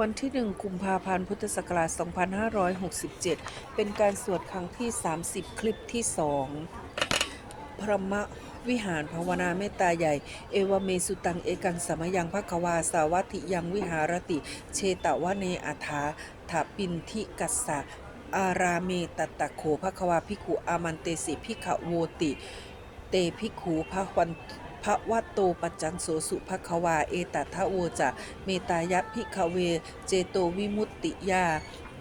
วันที่ 1 กุมภาพันธ์ พุทธศักราช 2567 เป็นการสวดครั้งที่ 30 คลิปที่ 2 พระมะวิหารภาวนาเมตตาใหญ่ เอวเมสุตังเอกังสมยังภควาสาวัติยังวิหารติ เชตวะเนอัฐาถาปินทิกัสสะอาราเมตตะโขภควาภิกขุอามันเตสิภิกขโวติ เตภิกขุพระวัน พระวัตโตปัจจังโสสุภควา เอตัทะโวจะเมตายะภิกขเว เจโตวิมุตติยา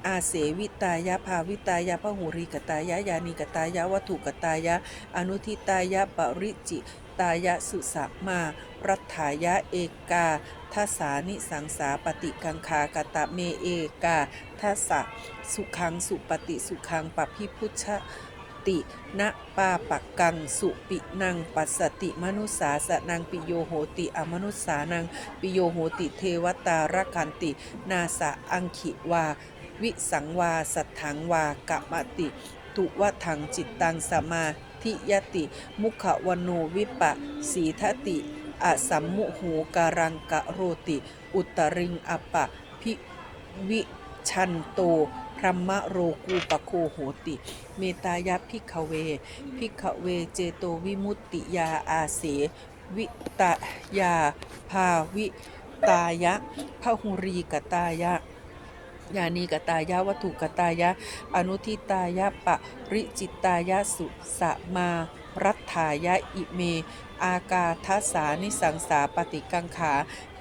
อาเสวิตายะภาวิตายะพหูริกตายะยานิกตายะวัตถุกตายะ อนุทิตายะปริจิตายะสุสะมารัฐายะเอกาทัสสานิสังสาปฏิกังคากตะเมเอกาทัสสะสุขังสุปฏิสุขังปพิพุชะ ติณปาปักกังสุปินังปัสสติมนุสสาสนังปิโยโหติอมนุสานังปิโยโหติเทวตารกันติ นาสะอังคิวา วิสังวา สัทถังวากะมะติตุวะถังจิตตังสมาธิยติ มุขวโนวิปะสีทติอสัมมุโหการังกะโรติ อุตริงอปะพิวิชันโต พรหมโรกูปโคโหติ เมตายะพิกเว พิกเวเจโตวิมุตติยาอาเส วิตายาภาวิตายะพหุรีกตายะยานีกตายะวัตถุกตายะ อนุทิตายะปะริจิตายะสุสะมารัฐายะอิเม อากาทัสานิสังสาปฏิกังขา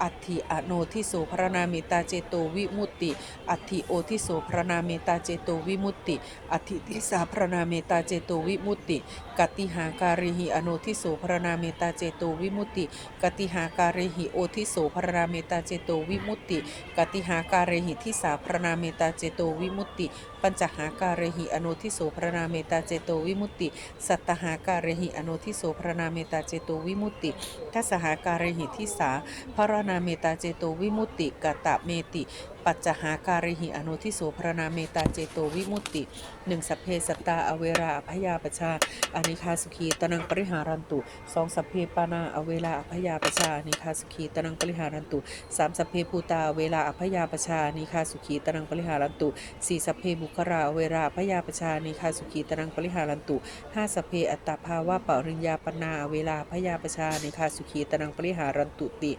อัติอโนทิโสพรณาเมตาเจโตวิมุตติ อัติโอทิโสพรณาเมตาเจโตวิมุตติ อัติทิสาพรณาเมตาเจโตวิมุตติ กติหาการิหิอโนทิโสพรณาเมตาเจโตวิมุตติ กติหาการิหิโอทิโสพรณาเมตาเจโตวิมุตติ กติหาการิหิทิสาพรณาเมตาเจโตวิมุตติ ปัญจหาการิหิอโนทิโสพรณาเมตาเจโตวิมุตติ สัตตหาการิหิอโนทิโสพรณาเมตาเจโตวิมุตติทัสหาการิหิทิสาพรณาเมตาเจโตวิมุตติกตะเมติ ปัจจหาการิหิอโนทิโสพรณาเมตาเจโตวิมุตติหนึ่งสัพเพสัตตาอเวราอภยาปชาอนิคาสุขีตนังปริหารันตุสองสัพเพปานาอเวลาอภยาปชาอนิคาสุขีตนังปริหารันตุสามสัพเพภูตาอเวลาอภยาปชาอนิคาสุขีตนังปริหารันตุสี่สัพเพบุคราอเวราอภยาปชาอนิคาสุขีตนังปริหารันตุห้าสัพเพอัตตภาวะปริญญาปนาอเวลาอภยาปชาอนิคาสุขีตนังปริหารันตุติ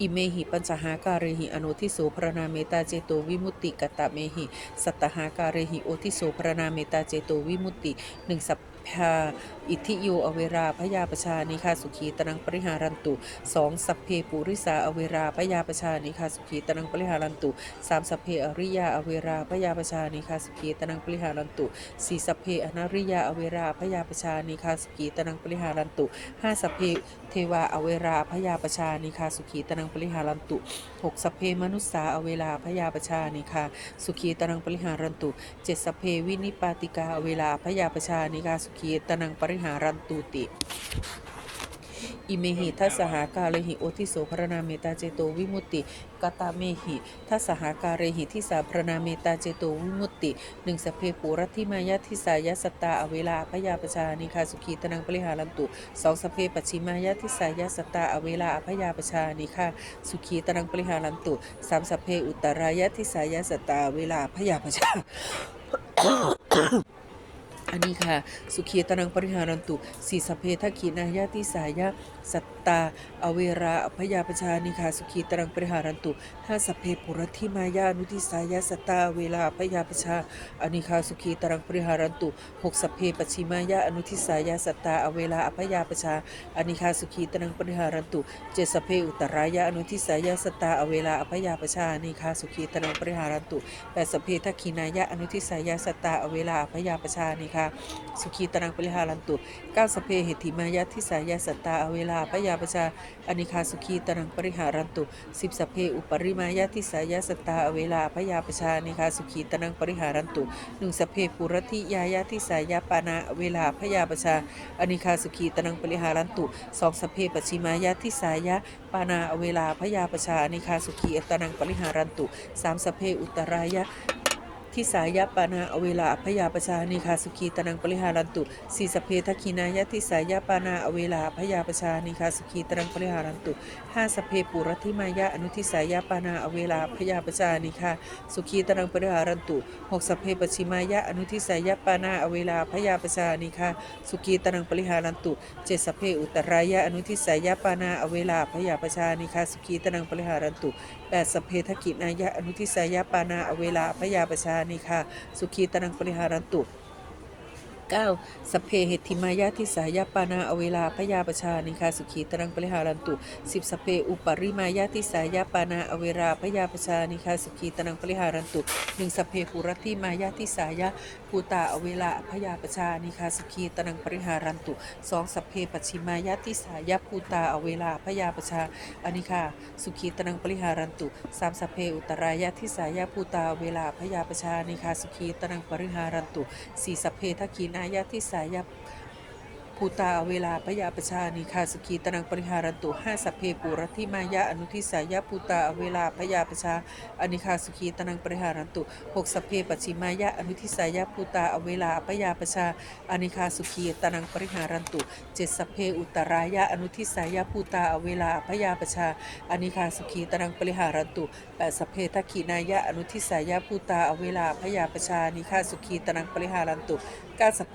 อิเมหิปัญจหาการหิอโนทิโสพรณาเมตาเจโตวิมุตติกตะเมหิสัตตหาการหิโอทิโสพรณาเมตาเจโตวิมุตติหนึ่งสัพพาอิทธิโยอเวราพยาปชานิคาสุขีตนังปริหารันตุสองสัพเพปุริสาอเวราพยาปชานิคาสุขีตนังปริหารันตุสามสัพเพอริยาอเวราพยาปชานิคาสุขีตนังปริหารันตุสี่สัพเพอนาริยาอเวราพยาปชานิคาสุขีตนังปริหารันตุห้าสัพเพ เทวาอเวราพยาประชานิคาสุขีตนังปริหารันตุหกสเพมนุษสาอเวลาพยาประชานิคาสุขีตนังปริหารันตุเจ็ดสเพวินิปาติกาอเวลาพยาประชานิคาสุขีตนังปริหารันตุติ อิเมหิทัสสหาการเรหิโอทิโสพรณาเมตาเจโตวิมุตติกตาเมหิทัสสหาการเรหิทิสาพรณาเมตาเจโตวิมุตติหนึ่งสเพปุรัติมายาทิสายาสตตาอเวลาพยาปชานิคาสุขีตนังปริหารันตุสองสเพปัจฉิมายาทิสายาสตตาอเวลาพยาปชานิคาสุขีตนังปริหารันตุสามสเพอุตรายาทิสายาสตตาเวลาพยาปชา อันนี้ค่ะ สุขีตนังปริหารันตุสีสเพทักขีนายาติสายะสัต ตา อเวราอพยาปชานิคาสุขีตนังปริหารันตุห้าสเพปุรธิมายานุทิสายะสัตาอเวลาอพยาปชาอนิคาสุขีตนังปริหารันตุหกสเพปชิมายาอนุทิสายะสัตาอเวลาอพยาปชาอนิคาสุขีตนังปริหารันตุเจสเพอุตรายะอนุทิสายะสัตาอเวลาอพยาปชาอนิคาสุขีตนังปริหารันตุแปดสเพทักขีนายะอนุทิสายะสัตาอเวลาอพยาปชานิคาสุขีตรังปริหารันตุเก้าสเพเหติมายาทิสายาสตาอเวลาอพยาาปชาอนิคาสุขีตรังปริหารันตุสิบสเพอุปริมายาทิสายาสัตาเวลาพยาปชาอนิคาสุขีตรังปริหารันตุหนึ่งสเพปุรติยายาทิสายาปานาเวลาพยาปชาอนิคาสุขีตรังปริหารันตุสองสเพปชิมายาทิสายาปานาเวลาพยาปชาอนิคาสุขีตรังปริหารันตุสามสเพอุตรายะ ทิสายปานาอเวลาอพยาปชานิคาสุขีตนังปริหารันตุสีสเพทักขินายะทิสายปานาอเวลาอพยาปชานิคาสุขีตนังปริหารันตุห้าสเพปุรธิมายะอนุทิสายปานาอเวลาอพยาปชานิคาสุขีตนังปริหารันตุหกสเพปชิมายะอนุทิสายปานาอเวลาอพยาปชานิคาสุขีตนังปริหารันตุเจสเพอุตรายะอนุทิสายปานาอเวลาอพยาปชานิคาสุขีตนังปริหารันตุแปดสพเพทกินายะอนุทิสายปานาอเวลาพยาประชานิคาสุขีตนังปริหารันตุ 9. สพเพเหติมายะทิสายปานาอเวลาพยาปชานิคาสุขีตรังปริหารันตุ 10. สพเพอุปริมายะทิสายปานาอเวลาพยาปชานิคาสุขีตรังปริหารันตุ 1. สพเพปุรติมายะทิสายะ ภูตาอเวลาพยาปชานิคาสุขีตนังปริหารันตุสองสพเพปัจฉิมายะทิสายภูตาอเวลาพยาปชาอนิคาสุขีตนังปริหารันตุสามสพเพอุตรายะทิสายภูตาอเวลาพยาปชานิคาสุขีตนังปริหารันตุสี่สพเพทักขีนายะทิสายะ ภูตาเวลาพยาปชานิคาสุขีตนังปริหารันตุห้าสัพเพปุรธิมายะอนุทิสายะภูตาเวลาพยาปชาอนิคาสุขีตนังปริหารันตุหกสัพเพปัจฉิมายะอนุทิสายะภูตาเวลาพยาปชาอนิคาสุขีตนังปริหารันตุเจ็ดสัพเพอุตรายะอนุทิสายะภูตาเวลาพยาปชาอนิคาสุขีตนังปริหารันตุแปดสัพเพทักขีนายะอนุทิสายะภูตาเวลาพยาปชานิคาสุขีตนังปริหารันตุเก้าสัพเพ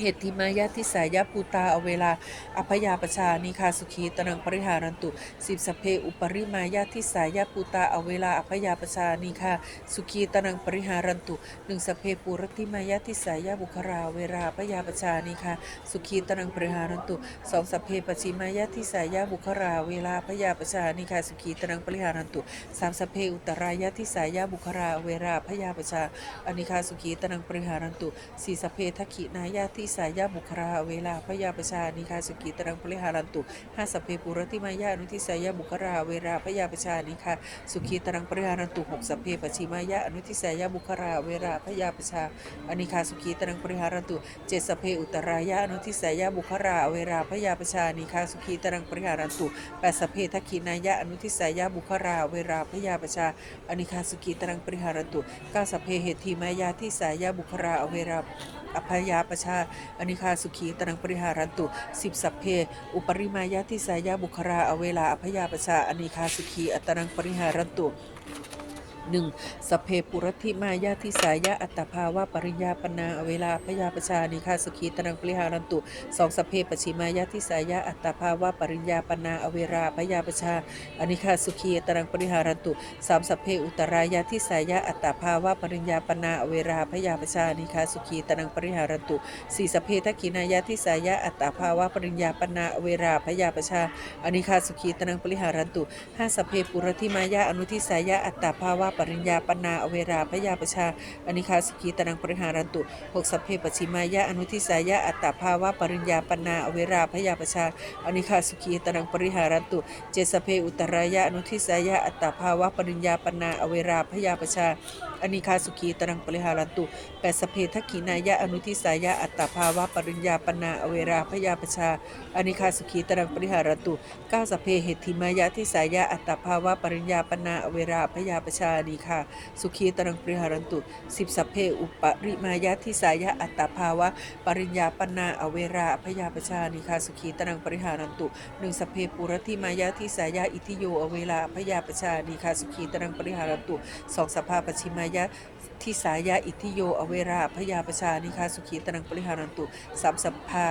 เหตุทิมายะทิสายะปูตาเอาเวลาอภยาปชานิคาสุขีตนังปริหารันตุสิบสเพอุปริมายะทิสายะปูตาเอาเวลาอภยาปชานิคาสุขีตนังปริหารันตุหนึ่งสเพปุรติมายะทิสายะบุคราเวลาอภยาปชานิคาสุขีตนังปริหารันตุสองสเพปชิมายะทิสายะบุคราเวลาอภยาปชานิคาสุขีตนังปริหารันตุสามสเพอุตรายะทิสายะบุคราเวลาอภยาปชาอนิคาสุขีตนังปริหารันตุสี่สเพทักขินายะทิสายะบุคราเวลาพยาประชานิคาสุกิตรังปริหารันตุห้าสพเพปุรติมายะอนุทิสายะบุคราเวลาพยาประชานิคาสุขีตรังปริหารันตุหกสพเพปชิมายะอนุทิสายะบุคราเวลาพยาประชาอนิคาสุขีตรังปริหารันตุเจ็ดสพเพอุตรายะอนุทิสายะบุคราเวลาพยาประชานิคาสุขีตรังปริหารันตุแปดสพเพทักขินายะอนุทิสายะบุคราเวลาพยาประชาอนิคาสุขีตรังปริหารันตุเก้าสพเพเหติมายะทิสายะบุคราเวลา อภยาปชาอนิคาสุขีตนังปริหารันตุสิบสัพเพ อุปริมายะทิสายาบุครา อเวลาอภยาปชาอนิคาสุขีอตนังปริหารันตุ หนึ่งสเพปุรธิมายาทิสายะอัตตภาวะปริญญาปนาเวลาพยาประชานิคาสุขีตนังปริหารันตุสองสเพปชิมายาทิสายะอัตตภาวะปริญญาปนาอเวลาพยาประชาอนิคาสุขีตนังปริหารันตุสามสเพอุตรายาทิสายะอัตตภาวะปริญญาปนาอเวลาพยาประชานิคาสุขีตนังปริหารันตุสี่สเพทักขินายาทิสายะอัตตภาวะปริญญาปนาเวลาพยาประชาอนิคาสุขีตนังปริหารันตุห้าสเพปุรธิมายะอนุทิสายะอัตตภาวะปริญญาปนาอเวราพยาประชาอนิคาสกีตนังปริหารันตุหกสัพเพปชิมายะอนุทิสายะอัตตภาวะปริญญาปนาอเวราพยาประชาอนิคาสกีตนังปริหารันตุเจสเพอุตรายะอนุทิสายะอัตตภาวะปริญญาปนาอเวราพยาประชาอนิคาสุขีตนังปริหารันตุแปสเพทักขินายะอนุทิสายะอัตตภาวะปริญญาปนาอเวราพยาประชาอนิคาสุขีตนังปริหารันตุเก้าสเพเหติมายะทิสายะอัตตภาวะปริญญาปนาอเวราพยาประชานิคาสุขีตรังปริหารันตุ สิบสัพเพอุปริมายะทิสายะอัตตาภาวะ ปริญญาปนาอเวราพยาปชานิคาสุขีตรังปริหารันตุหนึ่งสัพเพปุรติมายะทิสายะอิทิโยอเวลาพยาปชานิคาสุขีตรังปริหารันตุสองสภาปชิมายะทิสายะอิทิโยอเวราพยาปชานิคาสุขีตรังปริหารันตุสามสัพพา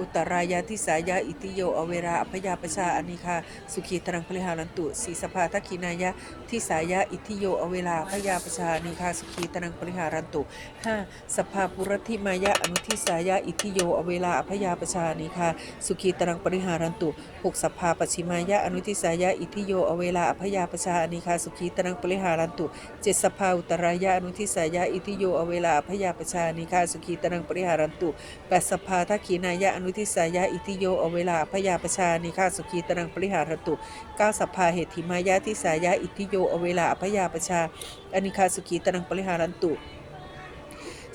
อุตรายาทิสายะอิติโยอเวราอพยาปชาอนิคาสุขีตรังพลิหารันตุสีสภาทักขินายะทิสายะอิติโยอเวลาพยาปชาอนิคาสุขีตรังพลิหารันตุห้าสภาปุรธิมายะอนุทิสายะอิติโยอเวลาอพยาปชาอนิคาสุขีตรังปริหารันตุหกสภาปชิมายะอนุทิสายะอิติโยอเวลาอพยาปชาอนิคาสุขีตรังปริหารันตุเจสภาอุตรายะอนุทิสายะอิติโยอเวลาอพยาปชาอนิคาสุขีตรังปริหารันตุแปดสภาทักขินายะอนุทิสายะอิติโยอเวลาพยาปชานิฆาสุขีตรังปริหารตุก้าสัพพาเหติมายะทิสายะอิติโยอเวลาพยาปชาอนิฆาสุขีตรังปริหารันตุ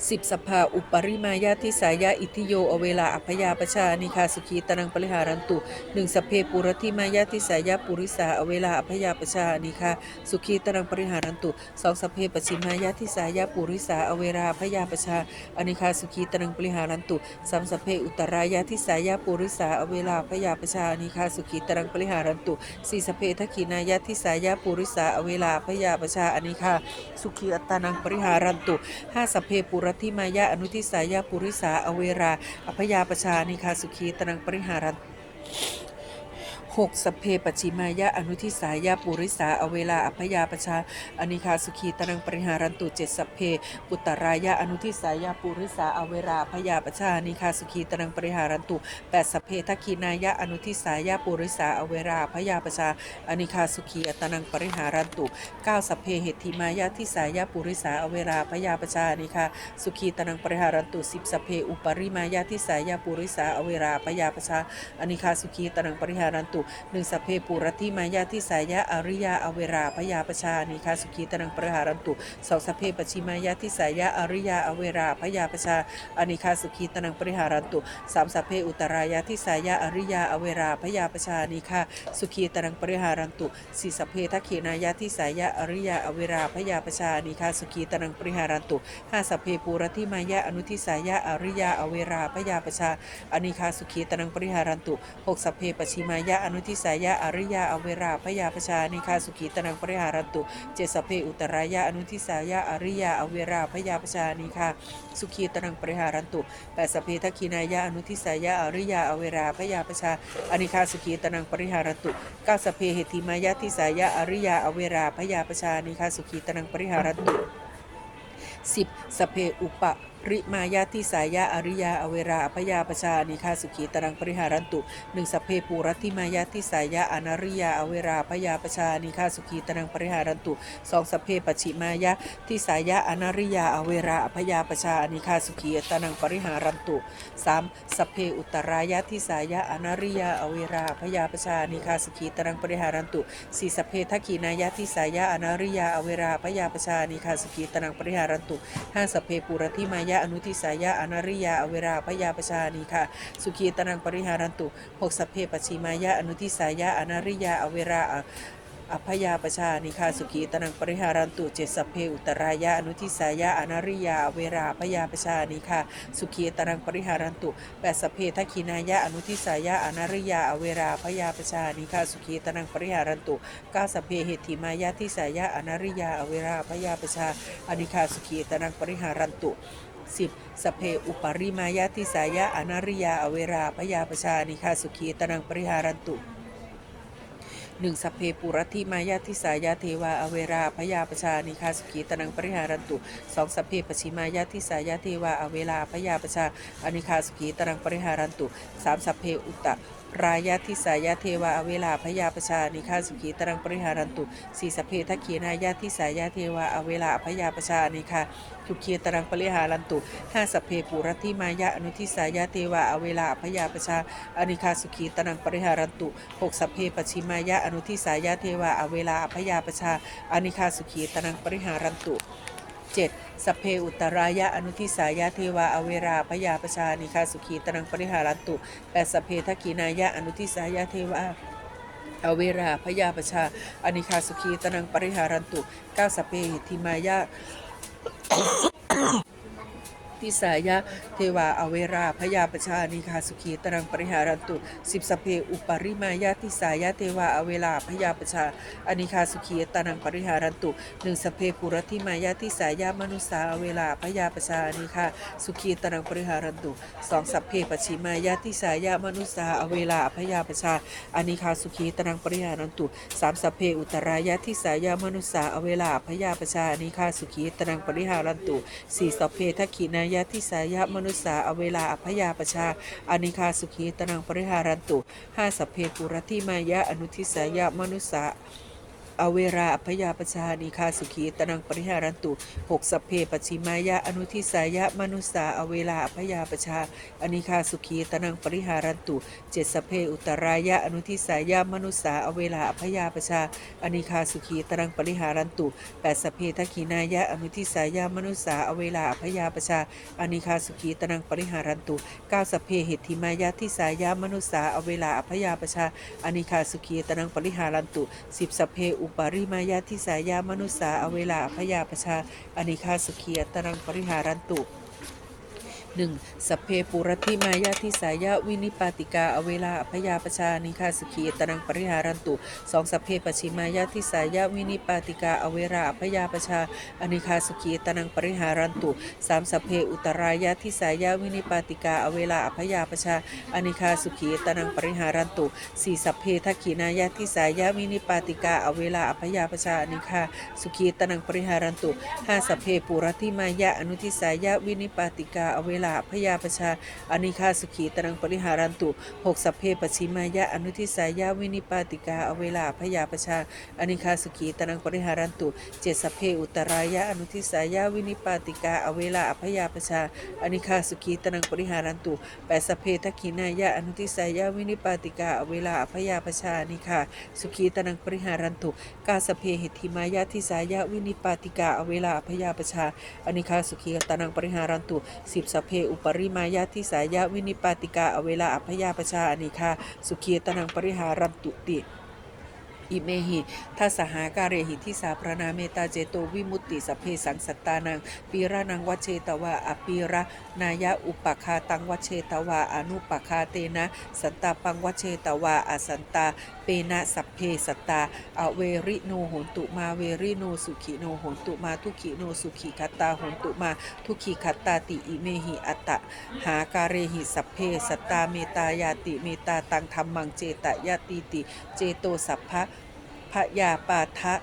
สิบสภาอุปริมายาทิสายาอิทิโยอเวลาอัพยาปชานิคาสุขีตนังปริหารันตุหนึ่งสเพปุรติมายาทิสายาปุริสาอเวลาอัพยาปชานิคาสุขีตนังปริหารันตุสองสเพปชิมายาทิสายาปุริสาอเวลาอัพยาปชาอนิคาสุขีตนังปริหารันตุสามสเพอุตรายาทิสายาปุริสาอเวลาอัพยาปชาอนิคาสุขีตนังปริหารันตุสี่สเพทักขีนายาทิสายาปุริสาอเวลาอัพยาปชาอนิคาสุขีอัตตานังปริหารันตุห้าสเพปุรติมายะอนุทิสายาปุริสาอเวราอพยาปชานิคาสุขีตนังปริหารัน หกสพเพปชิมายะอนุทิสายะปุริสาอเวลาอพยาปชาอนิคาสุขีตนังปริหารันตุเจ็ดสพเพปุตตรายะอนุทิสายะปุริสาอเวราพยาปชานิคาสุขีตนังปริหารันตุแปดสพเพทักขีนายะอนุทิสายะปุริสาอเวราพยาปชาอนิคาสุขีอตนังปริหารันตุเก้าสพเพเหติมายะทิสายะปุริสาอเวราพยาปชานิคาสุขีตนังปริหารันตุสิบสพเพอุปริมายาทิสายาปุริสาอเวราปยาปชาอนิคาสุขีตนังปริหารันตุหนึ่งสัพเพปุรติมายาทิสายาอริยาอเวราปยาปชาอนิคาสุขีตนังปริหารันตุสองสัพเพปชิมายาทิสายาอริยาอเวราปยาปชาอนิคาสุขีตนังปริหารันตุสามสัพเพอุตรายาทิสายาอริยาอเวราปยาปชาอนิคาสุขีตนังปริหารันตุสี่สัพเพทักขีนายาทิสายาอริยาอเวราปยาปชาอนิคาสุขีตนังปริหารันตุห้าสัพเพปูรติมายะอนุทิสายะอริยาอเวราพยาปชาอนิคาสุขีตนังปริหารันตุหกสัพเพปชิมายะอนุุทิสายะอริยาอเวราพยาปชานิคาสุขีตนังปริหารตุ เจสเพอุตรายะอนุทิสายะอริยาอเวราพยาปชานิคาสุขีตนังปริหารตุแปดสเพทักขีนายะอนุทิสายะอริยาอเวราพยาปชาอนิคาสุขีตนังปริหารตุเก้าสเพเหติมายะทิสายะอริยาอเวราพยาปชาอนิคาสุขีตนังปริหารตุสิบสเพอุป ริมายาทิสายาอริยาอเวราอพยาปชานิคาสุขีตรังปริหารันตุหนึ่งสพเพปูรัติมายาทิสายาอนาริยาอเวราพยาปชานิคาสุขีตรังปริหารันตุสองสพเพปชิมายาทิสายาอนาริยาอเวราอพยาปชานิคาสุขีตรังปริหารันตุสามสพเพอุตรายาทิสายาอนาริยาอเวราอพยาปชานิคาสุขีตรังปริหารันตุสี่สพเพทักขีนายาทิสายาอนาริยาอเวราพยาปชานิคาสุขีตรังปริหารันตุห้าสพเพปุรติมายะอนุทิสายะอนาริยา อเวราพยาปชานีค่ะ สุขีตนังปริหารันตุหกสพเพปชิมายะอนุทิสายะอนาริยา อเวราออพยาปชานิคาสุขีตนังปริหารันตุเจ็ดสพเพอุตรายะอนุทิสายะอนาริยาเวราพยาปชานิคาสุขีตนังปริหารันตุแปดสพเพทักขินายะอนุทิสายะอนาริยาเวราพยาปชานิคาสุขีตนังปริหารันตุเก้าสพเพเหติมายะทิสายะอนาริยาเวราพยาปชาอนิคาสุขีตนังปริหารันตุ สิบสเพอุปริมายาทิสายะอนาริยาอเวราพยาปชานิคาสุขีตนังปริหารันตุหนึ่งสพเพปุรติมายาทิสายาเทวาอเวราพยาปชานิคาสุขีตนังปริหารันตุสองสพเพปชิมายาทิสายาเทวาอเวราพยาปชาอนิคาสุขีตนังปริหารันตุสามสพเพอุตตะ รายาทิสายาเทวาอเวลาพยาปชานิคาสุขีตรังปริหารันตุสีสเพทขีนายาทิสายาเทวาอเวลาพยาปชานิคาทุขีตรังปริหารันตุห้าสเพปุรติมายะอนุทิสายาเทวาอเวลาพยาปชาอนิคาสุขีตรังปริหารันตุหกสเพปชิมายะอนุทิสายาเทวาอเวลาพยาปชาอนิคาสุขีตรังปริหารันตุ เจ็ดสเพอุตรายะอนุทิสายะเทวาอเวราพยาปชานิคาสุขีตรังปริหารันตุแปดสเพทักีนายะอนุทิสายะเทวาอเวราพยาปชาอนิคาสุขีตรังปริหารันตุเก้าสเพหิทิมายะ ทิสายะ เทวาอเวราพยาปชานิคาสุขีตรังปริหารันตุสิบสเพอุปริมายาทิสายะเทวาอเวลาพยาปชาอนิคาสุขีตรังปริหารันตุหนึ่งสเพปุรติมายาทิสายามนุสาอเวลาพยาปชานิคาสุขีตรังปริหารันตุสองสเพปชิมายาทิสายามนุสาอเวลาพยาปชาอนิคาสุขีตรังปริหารันตุสามสเพอุตรายาทิสายามนุสาอเวลาพยาปชาอนิคาสุขีตรังปริหารันตุสี่สเพทักขีนายาทิสายามนุสาอเวลาอพยาปชาอนิคาสุขีตนังปริหารันตุห้าสพเพปุรติมายะอนุทิสายามนุสา อเวราอพยาปชานิคาสุขีตนังปริหารันตุหกสัพเพปัจฉิมายะอนุทิสายะมนุสาอเวลาอพยาปชาอนิคาสุขีตนังปริหารันตุเจ็ดสัพเพอุตรายะอนุทิสายะมนุสาอเวลาอพยาปชาอนิคาสุขีตนังปริหารันตุแปดสัพเพทักขินายะอนุทิสายะมนุสาอเวลาอพยาปชาอนิคาสุขีตนังปริหารันตุเก้าสัพเพหิทธิมายะทิสายะมนุสาอเวลาอพยาปชาอนิคาสุขีตนังปริหารันตุสิบสัพเพอุปาริมายาทิสายามนุษสาอเวลาพยาประชาอนิคาสุขีตรังปริหารันตุ หนึ่งสัพเพปุรติมายาทิสายะวินิปาติกา อเวลาอพยาปชานิคาสุขีตนังปริหารันตุสองสัพเพปชิมายาทิสายะวินิปาติกา อเวลาอพยาปชาอนิคาสุขีตนังปริหารันตุสามสัพเพอุตรายาทิสายะวินิปาติกา อเวลาอพยาปชาอนิคาสุขีตนังปริหารันตุสี่สัพเพทักขินายาทิสายะวินิปาติกา อเวลาอพยาปชาอนิคาสุขีตนังปริหารันตุห้าสัพเพปุรติมายะอนุทิสายะวินิปาติกา อเวลาอพยาประชาอนิคาสุขีตนังปริหารันตุหกสัพเพปชิมายะอนุทิสายะวินิปาติกาอเวลาพยาประชาอนิคาสุขีตนังปริหารันตุเจ็ดสัพเพอุตรายะอนุทิสายะวินิปาติกาอเวลาอพยาประชาอนิคาสุขีตนังปริหารันตุแปดสัพเพทักขินายะอนุทิสายะวินิปาติกาอเวลาอพยาประชาอนิคาสุขีตนังปริหารันตุกาสัพเพหิทิมายะทิสายะวินิปาติกาอเวลาอพยาประชาอนิคาสุขีตนังปริหารันตุสิบสัพเพอุปริมายะทิสายะวินิปาติกา อเวลาอพยาปชาอนิคา สุขีตนังปริหารันตุติอิเมหิทัสหาการเรหิทิสาพระนาเมตาเจโตวิมุตติสเพสังสตตานังปีระนังวัชเชตวาอปีระนายะอุปคาตังวัชเชตวาอนุปคาเตนะ สันตาปังวัชเชตวาอสันตา เปนะสัพเพสตตาอเวริโนโหนตุมาเวริโนสุขิโนโหนตุมาทุขิโนสุขิคัตตาโหนตุมาทุขิคัตตาติอิเมหิอัตตะหาการเรหิสัพเพสตตาเมตายาติเมตาตังธรรมังเจตยาติติ เจโตสัพพะพยาปาทะ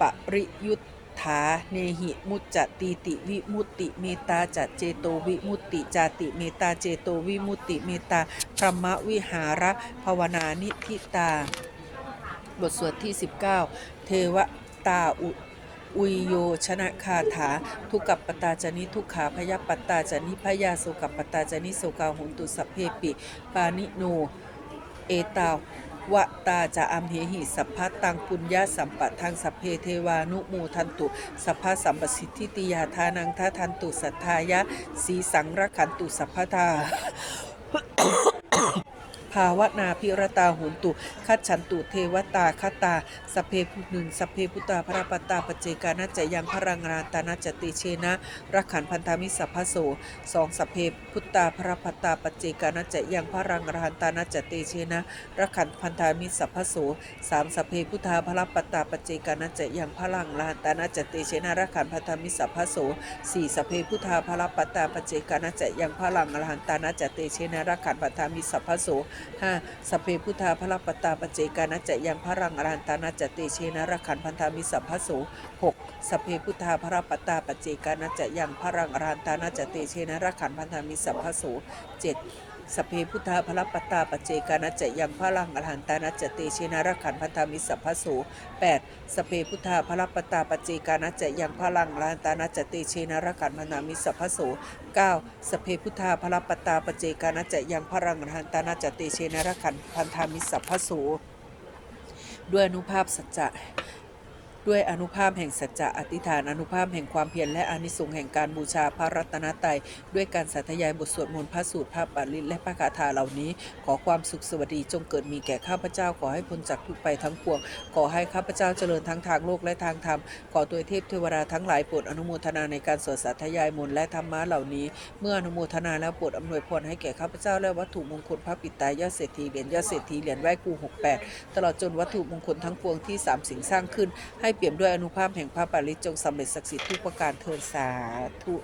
ปริยุต ธาเนหิมุจจติติวิมุตติเมตาจัตเจโตวิมุตติจาติเมตาเจโตวิมุตติเมตาพรหมวิหาระภาวนานิทิตา บทสวดที่ 19 เทวตาอุอุยโยชนะคาถา ทุกกัปปตาจานิทุกขาพยาปตาจานิพยาโสกัปปตาจานิโสกาหุนตุสัพเพปิปานิโน เอตา วะตาจะอัมเหหิสัพพะตังปุญญาสัมปะทังสัพเพเทวานุโมูทันตุ สัพพะสัมปสิทธิติยาทานังทาทันตุสัทธายะสีสังรักขันตุสัพพทา ภาวนาพิรตาหุนตุคัจฉันตุเทวตาคตาสเพพุหนึ่งสเพพุตตาพระปตาปจเจกานะจะยังพรังราตานะจติเชนะรักขันพันธามิสัพพโสสองสเพพุตตาพระปตาปจเจกานะจะยังพรังราตานะจติเชนะรักขันพันธามิสัพพโสสามสเพพุทธาพระปตาปจเจกานะจะยังพรังราตานะจติเชนะรักขันพันธามิสัพพโสสี่สเพพุทธาพระปตาปจเจกานะจะยังพรังราตานะจติเชนะรักขันพันธามิสัพพโสห้าสพเพพุทธาพระปตตาปเจกานะจะยังพระรังอรันตานะจะเตเชนะรขันพันธามิสัพพโสหกสพเพพุทธาพระปตตาปเจกานะจะยังพระรังอรันตานะจะเตเชนะรขันพันธามิสัพพโสเจ็ด สเพพุทธาพระปตตาปเจกานะจะยังพระรังอรหันตานะจเตเชนะรักขันพันธามิสัพพโสแปดสเพพุทธาพระปตตาปเจกานะจะยังพระรังอรหันตานะจเตเชนะรักขันพันธามิสัพพโส 9. สเพพุทธาพระปตตาปเจกานะจะยังพรังอรหันตานะจติเชนะรักขันพันธามิสัพพโสด้วยอนุภาพสัจจะ ด้วยอนุภาพแห่งสัจจะอธิษฐานอนุภาพแห่งความเพียรและอานิสงส์แห่งการบูชาพระรัตนตรัยด้วยการสาธยายบทสวดมนต์พระสูตรพระปาริตและพระคาถาเหล่านี้ ขอความสุขสวัสดีจงเกิดมีแก่ข้าพเจ้าขอให้พ้นจากทุกไปทั้งปวง ขอให้ข้าพเจ้าเจริญทั้งทางโลกและทางธรรม ขอตัวเทพเทวดาทั้งหลายโปรดอนุโมทนาในการสวดสาธยายมนต์และธรรมะเหล่านี้ เมื่ออนุโมทนาแล้วโปรดอำนวยพรให้แก่ข้าพเจ้าและวัตถุมงคลพระปิตายอดเศรษฐีเหรียญยอดเศรษฐีเหรียญไหว้ครู68 ตลอดจนวัตถุมงคลทั้งปวงที่สามสิ่งสร้างขึ้นให้เปี่ยมด้วยอนุภาพแห่งพระปาริตจงสำเร็จศักดิ์สิทธิ์ทุกประการเทินสาธุ